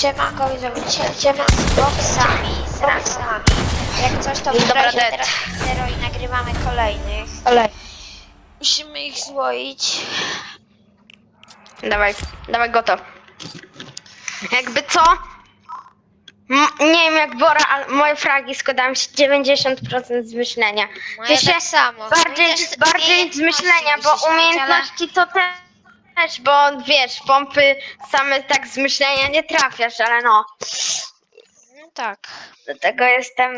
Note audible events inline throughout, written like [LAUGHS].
Siemanko, widzowie, dzisiaj idziemy z boksami, z raksami. Jak coś to wybrać teraz zero i nagrywamy kolejnych. Ale. Musimy ich złoić. Dawaj, dawaj go to. Jakby co? M- nie wiem jak Bora, ale moje fragi składają się 90% z myślenia. Moje Wiecie, tak samo. bardziej, bardziej z myślenia, bo umiejętności to też, bo wiesz, pompy same tak z myślenia nie trafiasz, ale no, No tak. do tego jestem...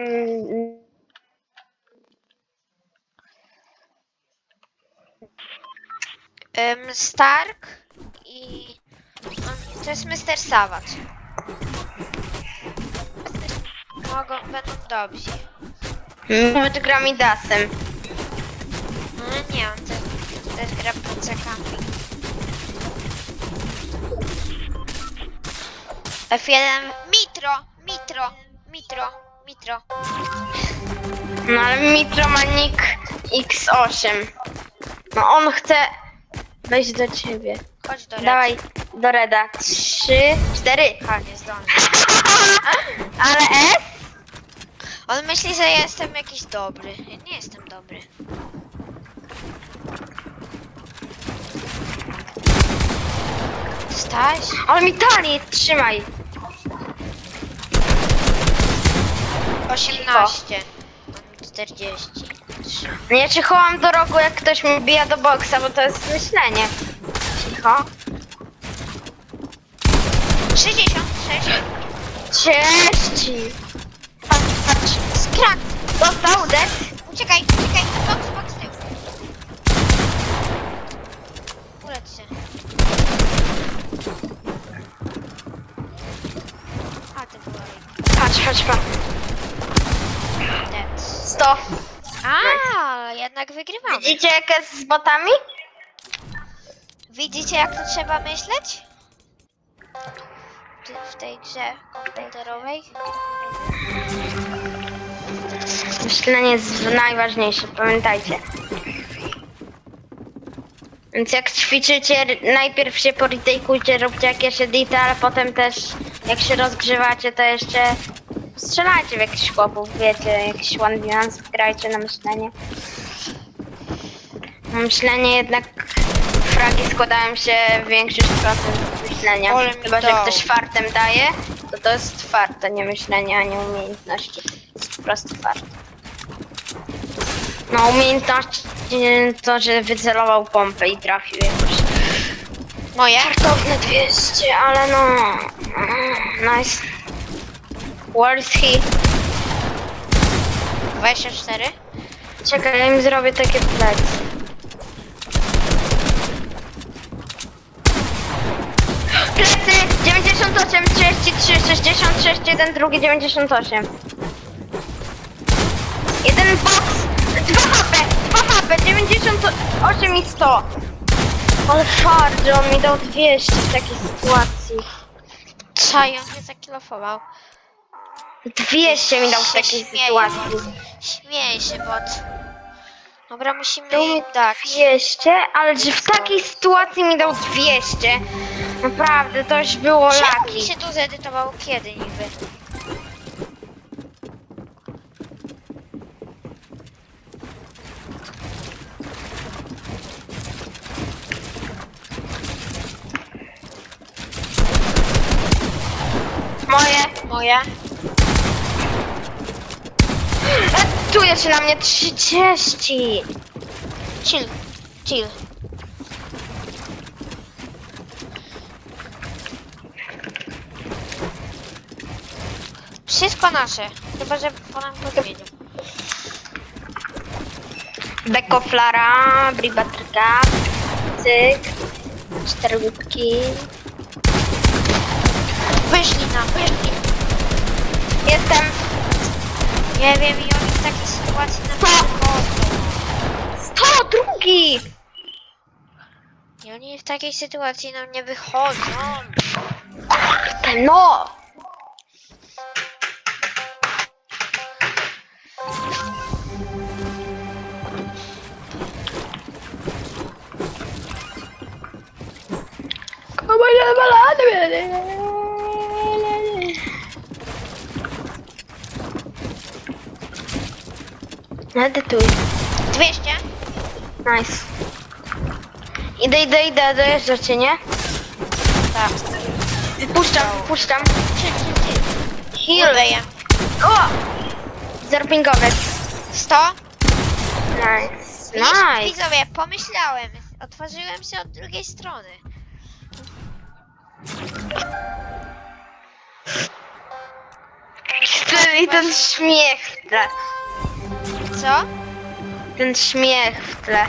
Stark i... on- To jest Mr. Savage. Mogą, będą dobrzy. Nawet gra mi dasem. No nie, on też, też gra F1 Mitro, Mitro, Mitro, Mitro. No ale Mitro ma nick X8. No on chce wejść do ciebie. Chodź do Reda. Dawaj do Reda. Trzy, cztery. Ha, nie zdążę. [LAUGHS] Ale S? On myśli, że jestem jakiś dobry. Ja nie jestem dobry. Staś? Ale mi tali, trzymaj. 18. 40. Nie, ja chowam do rogu, jak ktoś mi bija do boksa, bo to jest myślenie. Cicho. 66. Cześć. Patrz, skrak! Dostał, dead. Uciekaj, uciekaj, box, box, tył. Ulecz się. A, ty była Patrz, patrz, patrz. Dead. 100. A, jednak wygrywamy. Widzicie jak jest z botami? Widzicie, jak to trzeba myśleć? Ty- W tej grze komputerowej? Myślenie jest najważniejsze, pamiętajcie. Więc jak ćwiczycie, najpierw się porytejkujcie, róbcie jakieś edity, ale potem też jak się rozgrzewacie, to jeszcze strzelajcie w jakichś chłopów, wiecie, jakiś one dance, grajcie na myślenie. Na myślenie jednak fragi składają się w większość procent z myślenia. Ale mi Chyba, że dał. ktoś fartem daje, to to jest fart, a nie myślenie, a nie umiejętności. To jest po prostu fart. No umiejętność to, że wycelował pompę i trafił jakoś. Moje? Fartowne 200, ale no... Nice. Where is he? 24? Czekaj, ja im zrobię takie plecy. Plecy! 98, 33, 66, jeden, drugi, 98. Jeden box! 2 HP! 2 HP! 98 i 100. Ale on mi dał 200 w takiej sytuacji. Czaj, on mnie zakilofował. 200 mi dał w takiej sytuacji. bot. Śmieje się, bot. Dobra, musimy Dał mi jej dać. 200, ale że w takiej sytuacji mi dał 200. Naprawdę, to już było Czemu laki. mi się tu zedytowało kiedy niby? Moje. Moje? E, Tu jeszcze na mnie 30. Chill. Chill. Wszystko nasze. Chyba, że po nam podwiedział. Beko Flara, Bribatryka, Cyk, cztery łupki. Wyszli nam, wyszli. Jestem. Nie wiem i oni w takiej sytuacji na mnie wychodzą. 100, drugi. I oni w takiej sytuacji na mnie wychodzą. Kurde, no. Come on, Edytuj. 200. Nice. Idę, idę, idę, dojeżdża cię, nie? Tak. Puszczam, puszczam. Heal. Uleję. O! Zerpingowiec. 100. Nice. Nice. widzowie, pomyślałem. Otworzyłem się od drugiej strony. I ten śmiech tle. Co? Ten śmiech w tle.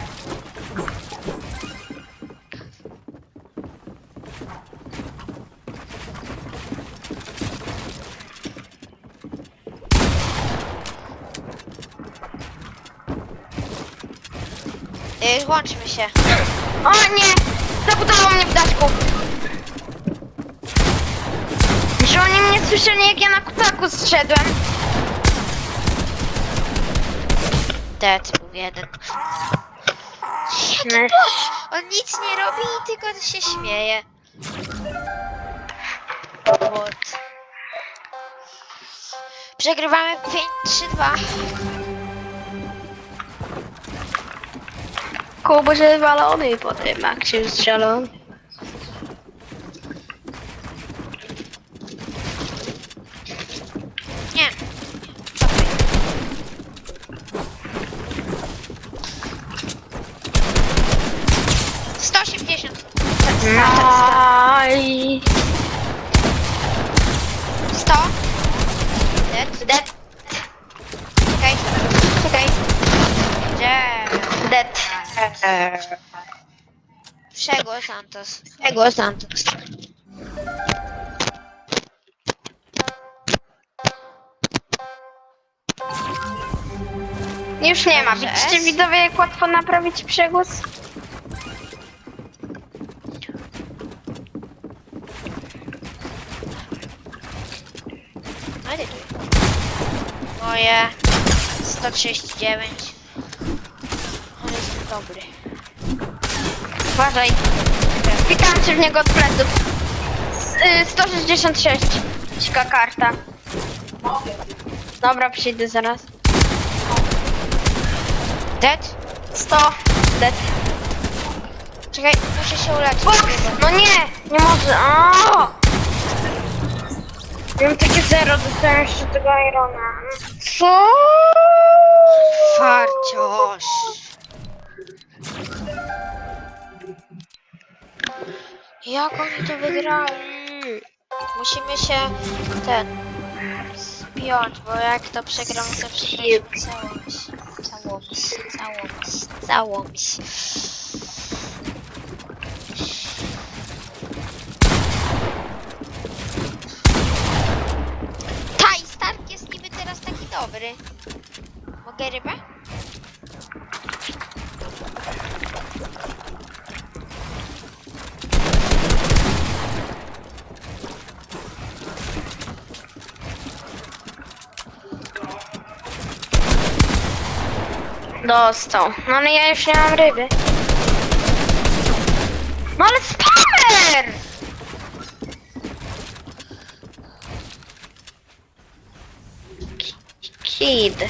Yy, łączmy się. O nie! Zabudował mnie w daszku. Że oni mnie słyszeli jak ja na kutaku zszedłem. Dead był jeden. Nice. On nic nie robi i tylko się śmieje. What? Przegrywamy 5-3-2. Kubo się walony po tym jak się strzelą. Nie. 180. Nice. 100. Dead. Dead. Czekaj. Czekaj. Gdzie? Dead. Przegło Santos. Przegło Santos. Już nie ma. Widzicie widzowie jak łatwo naprawić przegłos? I tu. Moje 139. On jest dobry. Uważaj. Witam cię w niego od pleców. S- y, 166. Cika karta. Dobra, przyjdę zaraz. Dead? 100. Dead. Czekaj, muszę się uleczyć. Box! No nie! Nie może. O! Miałem takie zero, dostałem jeszcze tego Irona. Co? Farciarz. Jak oni to wygrali? Musimy się ten spiąć, bo jak to przegramy to przegramy całą myśl. Całą myśl, Dostał. No ale ja już nie mam ryby. No ale spamer! Ki- Kid.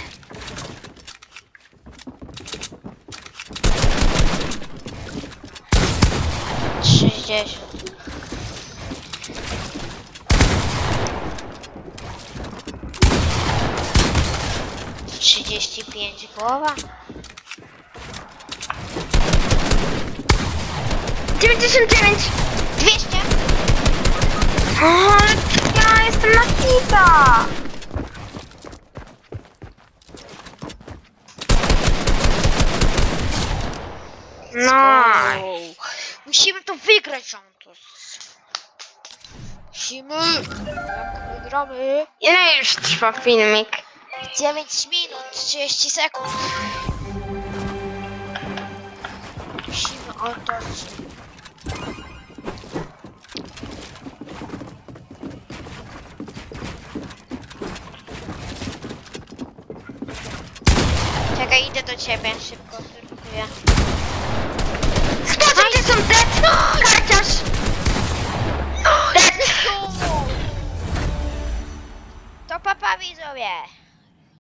Sześćdziesiąt. Trzydzieści pięć głowa. 99! Dwieście. O, ale ja jestem na kita! No. Musimy to wygrać, Santos. Musimy. Jak wygramy. Ile już trwa filmik? 9 minut, 30 sekund. Musimy oddać. Czekaj, idę do ciebie, szybko wyrkuję. 180 dead! Karciarz! Dead! To papa widzowie!